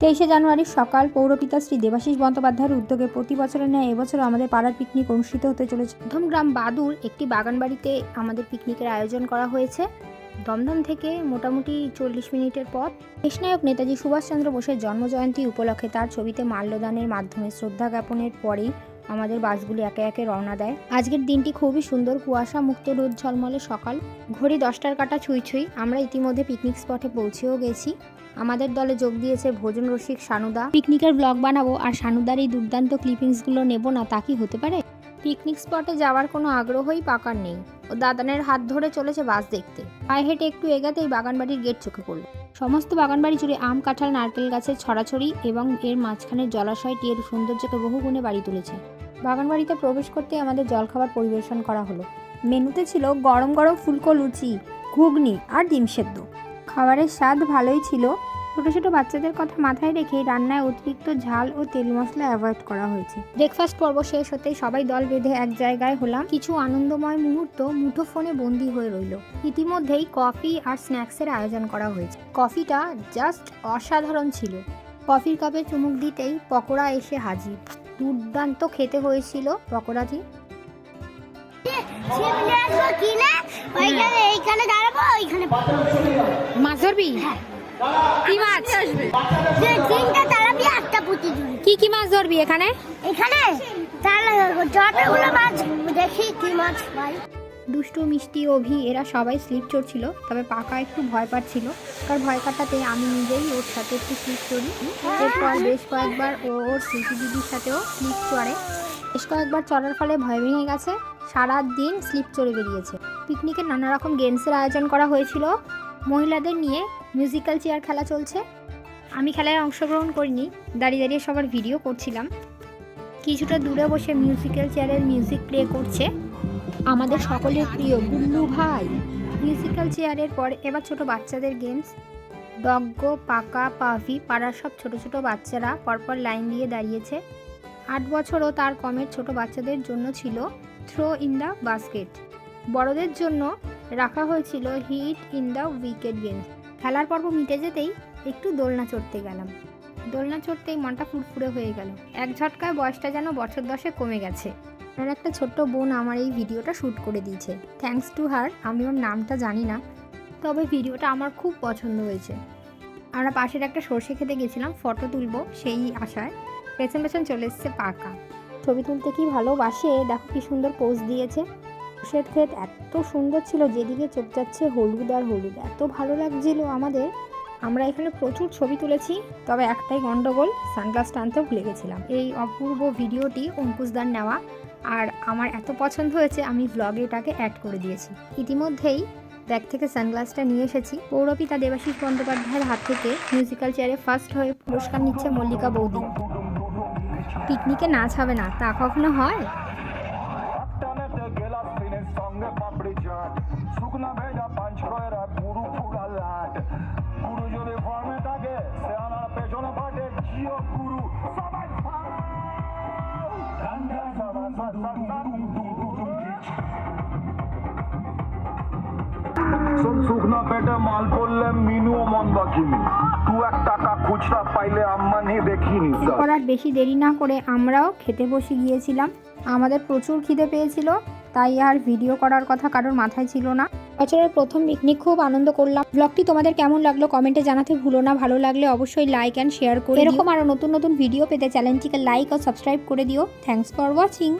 তেইশে জানুয়ারির সকাল পৌরপিতা শ্রী দেবাশিস বন্দ্যোপাধ্যায়ের উদ্যোগে প্রতি বছরের ন্যায় এবছরও আমাদের পাড়ার পিকনিক অনুষ্ঠিত হতে চলেছে। প্রথম গ্রাম বাদুর একটি বাগানবাড়িতে আমাদের পিকনিকের আয়োজন করা হয়েছে। দমদম থেকে মোটামুটি চল্লিশ মিনিটের পথ। দেশনায়ক নেতাজি সুভাষচন্দ্র বোসের জন্মজয়ন্তী উপলক্ষে তার ছবিতে মাল্যদানের মাধ্যমে শ্রদ্ধা জ্ঞাপনের পরেই আমাদের বাসগুলি একে একে রওনা দেয়। আজকের দিনটি খুবই সুন্দর। কুয়াশা মুক্ত রোদ ঝলমলে সকাল। ঘড়ি দশটার কাটা ছুঁই ছুঁই। আমরা ইতিমধ্যে পিকনিক স্পটে পৌঁছেও গেছি। আমাদের দলে যোগ দিয়েছে ভোজন রসিক সানুদা পিকনিকের ব্লগ বানাবো আর সানুদার এই দুর্দান্ত ক্লিপিংসগুলো নেব না তা কি হতে পারে? পিকনিক স্পটে যাওয়ার কোনো আগ্রহই পাকার নেই। ও দাদানের হাত ধরে চলেছে বাস দেখতে। পায়ে হেঁটে একটু এগাতেই বাগানবাড়ির গেট চোখে পড়ল। সমস্ত বাগানবাড়ি জুড়ে আম, কাঁঠাল, নারকেল গাছের ছড়াছড়ি এবং এর মাঝখানের জলাশয়টি এর সৌন্দর্যকে বহু গুণে বাড়ি তুলেছে। বাগানবাড়িতে প্রবেশ করতে আমাদের জলখাবার পরিবেশন করা হলো। মেনুতে ছিল গরম গরম ফুলকো লুচি, ঘুগনি আর ডিম সেদ্ধ। খাবারের স্বাদ ভালোই ছিল। ছোট ছোট বাচ্চাদের কথা মাথায় রেখে রান্নায় অতিরিক্ত ঝাল ও তেল মশলা অ্যাভয়েড করা হয়েছে। ব্রেকফাস্ট পর্ব শেষ হতেই সবাই দল বেঁধে এক জায়গায় হলাম। কিছু আনন্দময় মুহূর্ত মুঠো ফোনে বন্দি হয়ে রইল। ইতিমধ্যেই কফি আর স্ন্যাক্সের আয়োজন করা হয়েছে। কফিটা জাস্ট অসাধারণ ছিল। কফির কাপে চুমুক দিতেই পকোড়া এসে হাজির। দুর্দান্ত খেতে হয়েছিল। পকোড়াটি মাছ ধরবি কি মাছ? কি কি মাছ ধরবি এখানে? এখানে? যতগুলো মাছ। দেখি কি মাছ পাই। দুষ্টু মিষ্টি অভি এরা সবাই স্লিপ চড়ছিল তবে পাকা একটু ভয় পাচ্ছিল তার ভয় কাটাতে আমি নিজেই ওর সাথে একটু স্লিপ চড়ি এরপর বেশ কয়েকবার ও ওর স্মৃতি দিদির সাথেও স্লিপ চড়ে। বেশ কয়েকবার চড়ার ফলে ভয় ভেঙে গেছে। সারা দিন স্লিপ চড়ে বেরিয়েছে। পিকনিকে নানা রকম গেমসের আয়োজন করা হয়েছিল। মহিলাদের নিয়ে মিউজিক্যাল চেয়ার খেলা চলছে। আমি খেলায় অংশগ্রহণ করিনি, দাঁড়িয়ে দাঁড়িয়ে সবার ভিডিও করছিলাম। কিছুটা দূরে বসে মিউজিক্যাল চেয়ারের মিউজিক প্লে করছে আমাদের সকলের প্রিয় গুল্লু ভাই। মিউজিক্যাল চেয়ারের পর এবার ছোট বাচ্চাদের গেমস দগ্গ, পাকা, পাভি, পাড়ার সব ছোট ছোট বাচ্চারা পরপর লাইন দিয়ে দাঁড়িয়েছে। আট বছর ও তার কমের ছোট বাচ্চাদের জন্য ছিল থ্রো ইন দ্য বাস্কেট বড়দের জন্য রাখা হয়েছিল hit in the wicket games খেলার পর্ব মিটে যেতেই একটু দোলনা চড়তে গেলাম। দোলনা চড়তেই মনটা ফুরফুরে হয়ে গেল। এক ঝটকায় বয়সটা যেন বছর দশে কমে গেছে। আর একটা ছোট্ট বোন আমার এই ভিডিওটা শ্যুট করে দিয়েছে। থ্যাঙ্কস টু হার আমি ওর নামটা জানি না, তবে ভিডিওটা আমার খুব পছন্দ হয়েছে। আমরা পাশের একটা সর্ষে খেতে গেছিলাম, ফটো তুলবো সেই আশায়। পেছন পেছন চলে এসছে পাকা। ছবি তুলতে কি ভালোবাসে? দেখো কি সুন্দর পোজ দিয়েছে। সর্ষের ক্ষেত এত সুন্দর ছিল, যেদিকে চোখ যাচ্ছে হলুদ আর হলুদ। এত ভালো লাগছিল আমাদের। আমরা এখানে প্রচুর ছবি তুলেছি, তবে একটাই গন্ডগোল সানগ্লাসটা আনতেও ভুলে গেছিলাম। এই অপূর্ব ভিডিওটি অঙ্কুশদার নেওয়া, আর আমার এত পছন্দ হয়েছে, আমি ভ্লগে এটাকে অ্যাড করে দিয়েছি। ইতিমধ্যেই ব্যাগ থেকে সানগ্লাসটা নিয়ে এসেছি। পৌরপিতা দেবাশিস বন্দ্যোপাধ্যায়ের হাত থেকে মিউজিক্যাল চেয়ারে ফার্স্ট হয়ে পুরস্কার নিচ্ছে মল্লিকা বৌদি। পিকনিকে নাচ হবে না, তা কখনো হয়? গুরু যদি ফর্মে থাকে সে পেছনে ফাটে জিও গুরু সবাই শুকনা পেটে মাল পড়লে মিনুও মন বাকিনি। দু এক টাকা খুচরা পাইলে আম্মানি দেখিনি এরপর আর বেশি দেরি না করে আমরাও খেতে বসে গিয়েছিলাম। আমাদের প্রচুর খিদে পেয়েছিল তাই আর ভিডিও করার কথা কারোর মাথায় ছিল না। বছরের প্রথম পিকনিক খুব আনন্দ করলাম। ব্লগটি তোমাদের কেমন লাগল কমেন্টে জানাতে ভুলো না। ভালো লাগলে অবশ্যই লাইক অ্যান্ড শেয়ার করে এরকম আরও নতুন নতুন ভিডিও পেতে চ্যানেলটিকে লাইক ও সাবস্ক্রাইব করে দিও। Thanks for watching